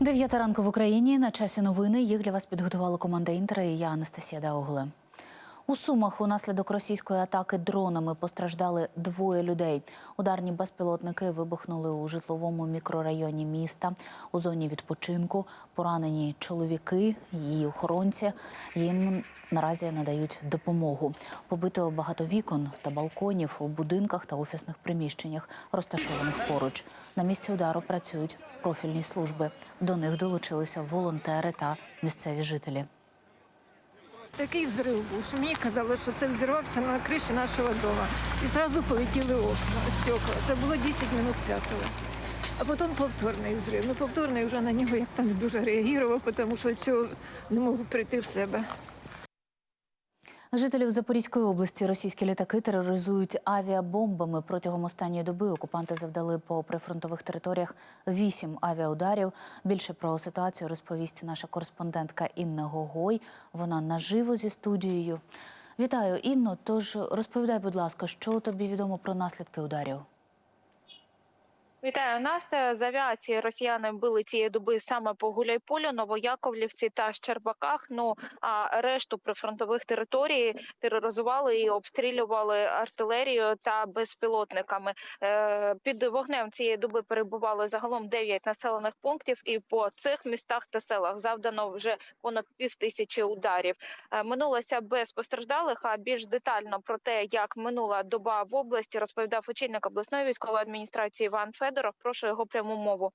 Дев'ята ранку в Україні на часі новини. Їх для вас підготувала команда Інтера і я Анастасія Даугле. У Сумах унаслідок російської атаки дронами постраждали двоє людей. Ударні безпілотники вибухнули у житловому мікрорайоні міста у зоні відпочинку. Поранені чоловіки, її охоронці. Їм наразі надають допомогу. Побито багато вікон та балконів у будинках та офісних приміщеннях, розташованих поруч. На місці удару працюють профільні служби. До них долучилися волонтери та місцеві жителі. Такий взрив був, що мені казали, що це взірвався на криші нашого дома. І одразу полетіли окна, стекла. Це було 10 минут п'ятого. А потім повторний взрив. Ну, повторний вже на нього як-то не дуже реагував, тому що цього не можу прийти в себе. Жителів Запорізької області російські літаки тероризують авіабомбами. Протягом останньої доби окупанти завдали по прифронтових територіях вісім авіаударів. Більше про ситуацію розповість наша кореспондентка Інна Гогой. Вона наживо зі студією. Вітаю, Інно. Тож розповідай, будь ласка, що тобі відомо про наслідки ударів? Вітаю Настя. З авіації росіяни били цієї доби саме по Гуляйполю, Новояковлівці та Щербаках. Ну а решту прифронтових територій тероризували і обстрілювали артилерією та безпілотниками. Е, Під вогнем цієї доби перебували загалом 9 населених пунктів, і по цих містах та селах завдано вже понад пів тисячі ударів. Е, Минулося без постраждалих. А більш детально про те, як минула доба в області, розповідав очільник обласної військової адміністрації Іван Федоров. Прошу його пряму мову.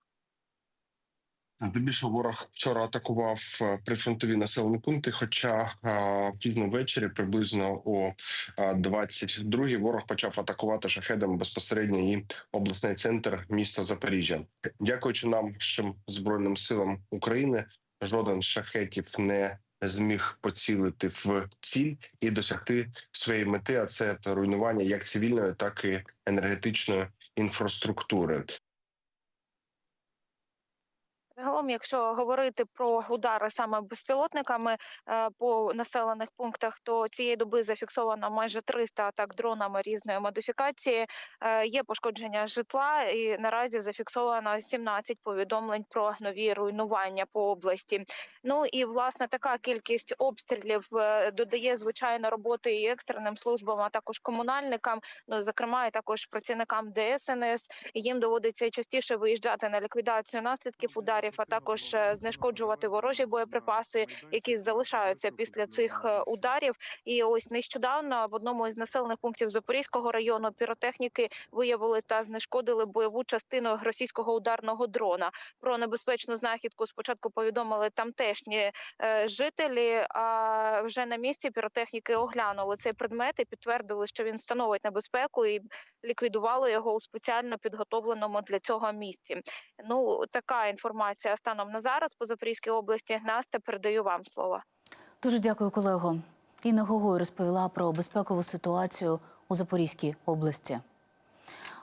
Здебільшого ворог вчора атакував е, прифронтові населені пункти. Хоча е, пізно ввечері, приблизно о 22-й, ворог почав атакувати шахедами безпосередньо і обласний центр міста Запоріжжя. Дякуючи нашим збройним силам України, жоден з шахетів не зміг поцілити в ціль і досягти своєї мети. А це руйнування як цивільної, так і енергетичної infrastrukturen. Загалом, якщо говорити про удари саме безпілотниками е, по населених пунктах, то цієї доби зафіксовано майже 300 атак дронами різної модифікації. Е, Є пошкодження житла, і наразі зафіксовано 17 повідомлень про нові руйнування по області. Ну і власне така кількість обстрілів е, додає звичайно роботи і екстреним службам, а також комунальникам. Ну зокрема, і також працівникам ДСНС. Їм доводиться частіше виїжджати на ліквідацію наслідків ударів, а також е, знешкоджувати ворожі боєприпаси, які залишаються після цих е, ударів. І ось нещодавно в одному із населених пунктів Запорізького району піротехніки виявили та знешкодили бойову частину російського ударного дрона. Про небезпечну знахідку спочатку повідомили тамтешні е, жителі. А вже на місці піротехніки оглянули цей предмет і підтвердили, що він становить небезпеку і ліквідували його у спеціально підготовленому для цього місці. Ну така інформація станом на зараз по Запорізькій області. Настя передаю вам слово. Дуже дякую, колего. Інна Гогой розповіла про безпекову ситуацію у Запорізькій області.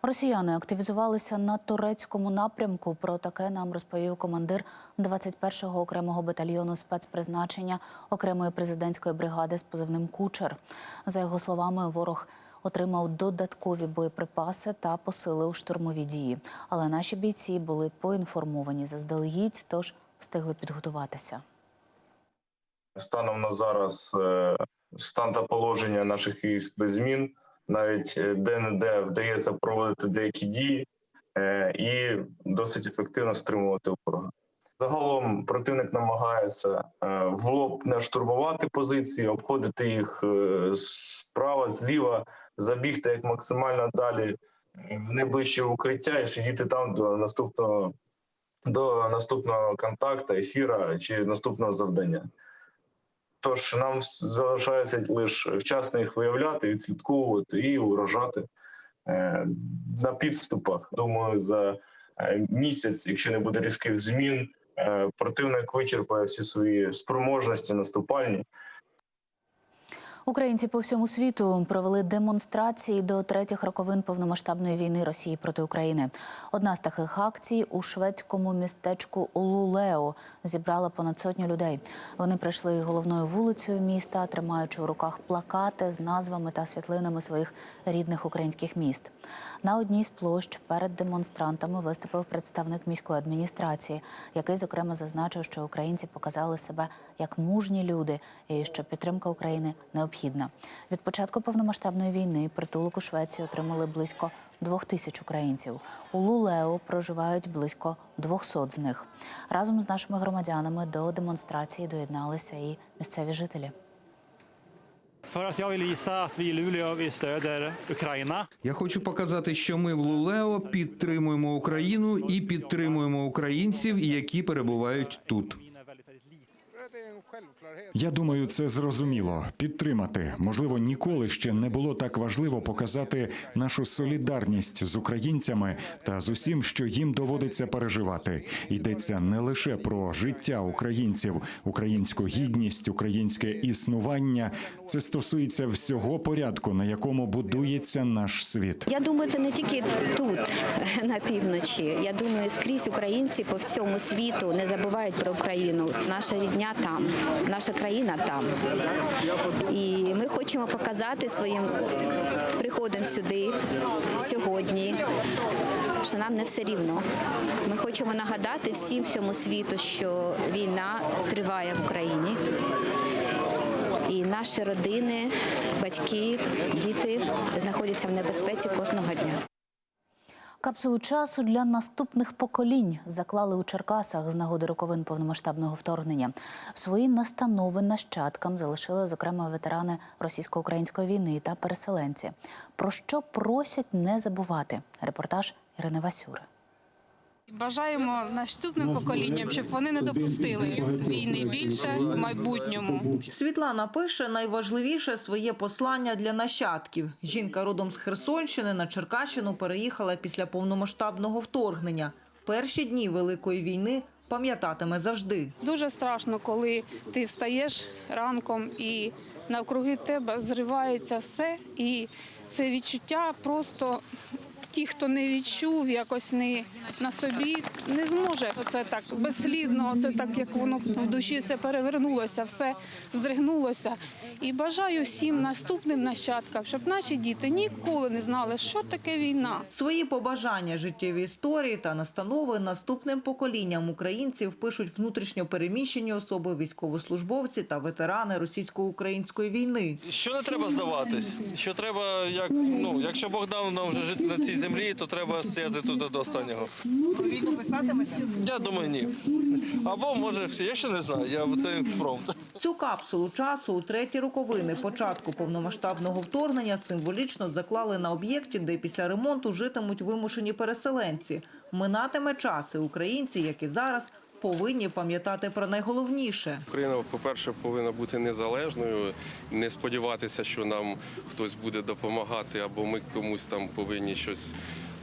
Росіяни активізувалися на турецькому напрямку. Про таке нам розповів командир 21-го окремого батальйону спецпризначення окремої президентської бригади з позивним Кучер. За його словами, ворог отримав додаткові боєприпаси та посилив штурмові дії. Але наші бійці були поінформовані заздалегідь, тож встигли підготуватися. Станом на зараз е, стан та положення наших військ без змін. Навіть е, де-не-де вдається проводити деякі дії е, і досить ефективно стримувати ворога. Загалом противник намагається в лоб не штурмувати позиції, обходити їх справа, зліва, забігти як максимально далі в найближче укриття і сидіти там до наступного до наступного контакту, ефіра чи наступного завдання. Тож нам залишається лише вчасно їх виявляти, відслідковувати і уражати е, на підступах. Думаю, за е, місяць, якщо не буде різких змін, е, противник вичерпає всі свої спроможності наступальні. Українці по всьому світу провели демонстрації до третіх роковин повномасштабної війни Росії проти України. Одна з таких акцій у шведському містечку Лулео зібрала понад сотню людей. Вони прийшли головною вулицею міста, тримаючи у руках плакати з назвами та світлинами своїх рідних українських міст. На одній з площ перед демонстрантами виступив представник міської адміністрації, який зокрема зазначив, що українці показали себе як мужні люди і що підтримка України необхідна. Від початку повномасштабної війни притулок у Швеції отримали близько двох тисяч українців. У Лулео проживають близько 200 з них. Разом з нашими громадянами до демонстрації доєдналися і місцеві жителі. Я хочу показати, що ми в Лулео підтримуємо Україну і підтримуємо українців, які перебувають тут. Я думаю, це зрозуміло. Підтримати. Можливо, ніколи ще не було так важливо показати нашу солідарність з українцями та з усім, що їм доводиться переживати. Йдеться не лише про життя українців, українську гідність, українське існування. Це стосується всього порядку, на якому будується наш світ. Я думаю, це не тільки тут, на півночі. Я думаю, скрізь українці по всьому світу не забувають про Україну. Наша рідня там, наша країна там. І ми хочемо показати своїм приходом сюди сьогодні, що нам не все рівно. Ми хочемо нагадати всім всьому світу, що війна триває в Україні. І наші родини, батьки, діти знаходяться в небезпеці кожного дня. Капсулу часу для наступних поколінь заклали у Черкасах з нагоди роковин повномасштабного вторгнення. Свої настанови нащадкам залишили, зокрема, ветерани російсько-української війни та переселенці. Про що просять не забувати? Репортаж Ірини Васюри. Бажаємо наступним поколінням, щоб вони не допустили війни більше в майбутньому. Світлана пише найважливіше своє послання для нащадків. Жінка родом з Херсонщини на Черкащину переїхала після повномасштабного вторгнення. Перші дні Великої війни пам'ятатиме завжди. Дуже страшно, коли ти встаєш ранком і навкруги тебе зривається все, і це відчуття просто. Ті, хто не відчув якось не на собі, не зможе це так безслідно, це так як воно в душі все перевернулося, все здригнулося. І бажаю всім наступним нащадкам, щоб наші діти ніколи не знали, що таке війна. Свої побажання, життєві історії та настанови наступним поколінням українців пишуть внутрішньо переміщені особи, військовослужбовці та ветерани російсько-української війни. Що не треба здаватись? Що треба, як ну, якщо Бог дав нам вже жити на цій землі, то треба стояти тут до останнього. Війну писатимете? Я думаю, ні. Або може я ще не знаю. Я це експромт. Цю капсулу часу у треті роковини початку повномасштабного вторгнення символічно заклали на об'єкті, де після ремонту житимуть вимушені переселенці. Минатиме час, і українці, як і зараз, повинні пам'ятати про найголовніше. Україна, по-перше, повинна бути незалежною, не сподіватися, що нам хтось буде допомагати, або ми комусь там повинні щось.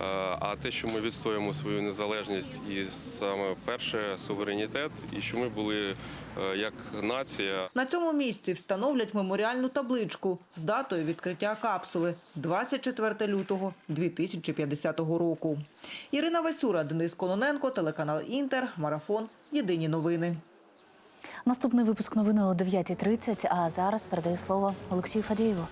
Е, А те, що ми відстоїмо свою незалежність, і саме перше суверенітет, і що ми були е, як нація На цьому місці встановлять меморіальну табличку з датою відкриття капсули 24 лютого 2050 року. Ірина Васюра, Денис Кононенко, телеканал Інтер, Марафон. Єдині новини. Наступний випуск новини о 9.30, а зараз передаю слово Олексію Фадієву.